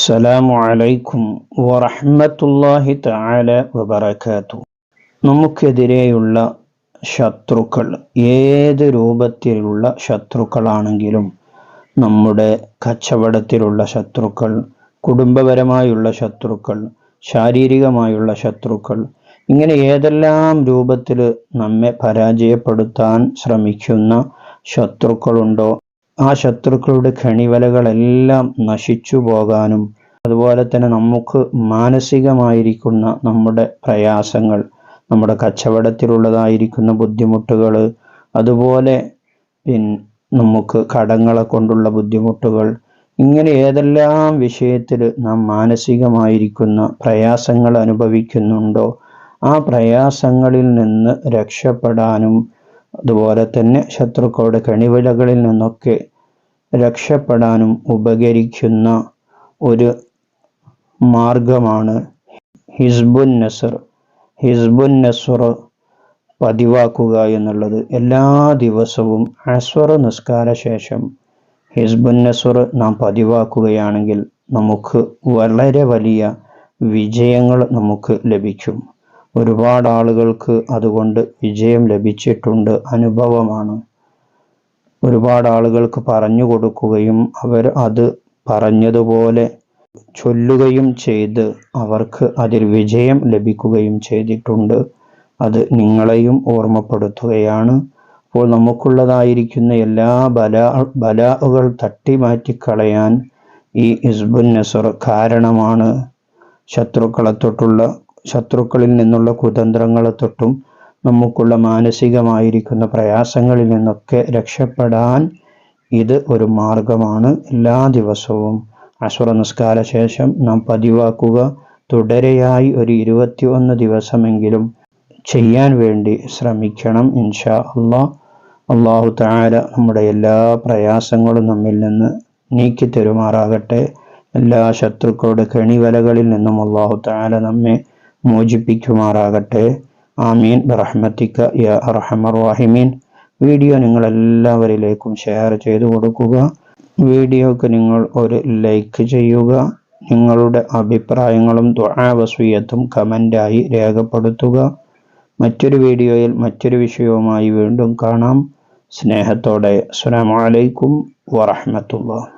അസ്സലാമു അലൈക്കും വറഹ്മത്തുള്ളാഹി തആല വബറകാതു. നമുക്കെതിരെയുള്ള ശത്രുക്കൾ ഏത് രൂപത്തിലുള്ള ശത്രുക്കളാണെങ്കിലും നമ്മുടെ കച്ചവടത്തിലുള്ള ശത്രുക്കൾ കുടുംബപരമായുള്ള ശത്രുക്കൾ ശാരീരികമായുള്ള ശത്രുക്കൾ ഇങ്ങനെ ഏതെല്ലാം രൂപത്തിൽ നമ്മെ പരാജയപ്പെടുത്താൻ ശ്രമിക്കുന്ന ശത്രുക്കളുണ്ടോ? ആ ശത്രുക്കളുടെ ഖണിവലകളെല്ലാം നശിച്ചു പോകാനും അതുപോലെ തന്നെ നമുക്ക് മാനസികമായിരിക്കുന്ന നമ്മുടെ പ്രയാസങ്ങൾ നമ്മുടെ കച്ചവടത്തിലുള്ളതായിരിക്കുന്ന ബുദ്ധിമുട്ടുകൾ അതുപോലെ പിൻ നമുക്ക് കടങ്ങളെ കൊണ്ടുള്ള ബുദ്ധിമുട്ടുകൾ ഇങ്ങനെ ഏതെല്ലാം വിഷയത്തിൽ നാം മാനസികമായിരിക്കുന്ന പ്രയാസങ്ങൾ അനുഭവിക്കുന്നുണ്ടോ ആ പ്രയാസങ്ങളിൽ നിന്ന് രക്ഷപ്പെടാനും അതുപോലെ തന്നെ ശത്രുക്കളുടെ കണിവിലകളിൽ നിന്നൊക്കെ രക്ഷപ്പെടാനും ഉപകരിക്കുന്ന ഒരു മാർഗമാണ് ഹിസ്ബുൻ നസർ. ഹിസ്ബുൻ നസർ പതിവാക്കുക എന്നുള്ളത് എല്ലാ ദിവസവും അസ്വർ നിസ്കാര ശേഷം ഹിസ്ബുൻ നസർ നാം പതിവാക്കുകയാണെങ്കിൽ നമുക്ക് വളരെ വലിയ വിജയങ്ങൾ നമുക്ക് ലഭിക്കും. ഒരുപാട് ആളുകൾക്ക് അതുകൊണ്ട് വിജയം ലഭിച്ചിട്ടുണ്ട് അനുഭവമാണ്. ഒരുപാട് ആളുകൾക്ക് പറഞ്ഞു കൊടുക്കുകയും അവർ അത് പറഞ്ഞതുപോലെ ചൊല്ലുകയും ചെയ്ത് അവർക്ക് അതിൽ വിജയം ലഭിക്കുകയും ചെയ്തിട്ടുണ്ട്. അത് നിങ്ങളെയും ഓർമ്മപ്പെടുത്തുകയാണ്. അപ്പോൾ നമുക്കുള്ളതായിരിക്കുന്ന എല്ലാ ബല ബലാ തട്ടി മാറ്റിക്കളയാൻ ഈ ഇസ്ബുൻ നസർ കാരണമാണ്. ശത്രുക്കളെ തൊട്ടുള്ള ശത്രുക്കളിൽ നിന്നുള്ള കുതന്ത്രങ്ങളെ തൊട്ടും നമുക്കുള്ള മാനസികമായിരിക്കുന്ന പ്രയാസങ്ങളിൽ നിന്നൊക്കെ രക്ഷപ്പെടാൻ ഇത് ഒരു മാർഗമാണ് എല്ലാ ദിവസവും. അസുറ നിസ്കാര ശേഷം നാം പതിവാക്കുക. തുടരെയായി ഒരു ഇരുപത്തി ഒന്ന് ദിവസമെങ്കിലും ചെയ്യാൻ വേണ്ടി ശ്രമിക്കണം ഇൻഷാ അള്ളാ. അള്ളാഹു താര നമ്മുടെ എല്ലാ പ്രയാസങ്ങളും നമ്മിൽ നിന്ന് നീക്കി തരുമാറാകട്ടെ. എല്ലാ ശത്രുക്കളുടെ കെണിവലകളിൽ നിന്നും അള്ളാഹു താര നമ്മെ മോചിപ്പിക്കുമാറാകട്ടെ. ആമീൻ. ബറഹ്മത്തിക്ക യ അർഹമർ വാഹിമീൻ വീഡിയോ നിങ്ങൾ എല്ലാവരിലേക്കും ഷെയർ ചെയ്തു കൊടുക്കുക. വീഡിയോക്ക് നിങ്ങൾ ഒരു ലൈക്ക് ചെയ്യുക. നിങ്ങളുടെ അഭിപ്രായങ്ങളും ദുഃഖാവസ്വീയത്തും കമന്റായി രേഖപ്പെടുത്തുക. മറ്റൊരു വീഡിയോയിൽ മറ്റൊരു വിഷയവുമായി വീണ്ടും കാണാം. സ്നേഹത്തോടെ. അസ്സലാമു അലൈക്കും വറഹ്മത്തുള്ളാഹി.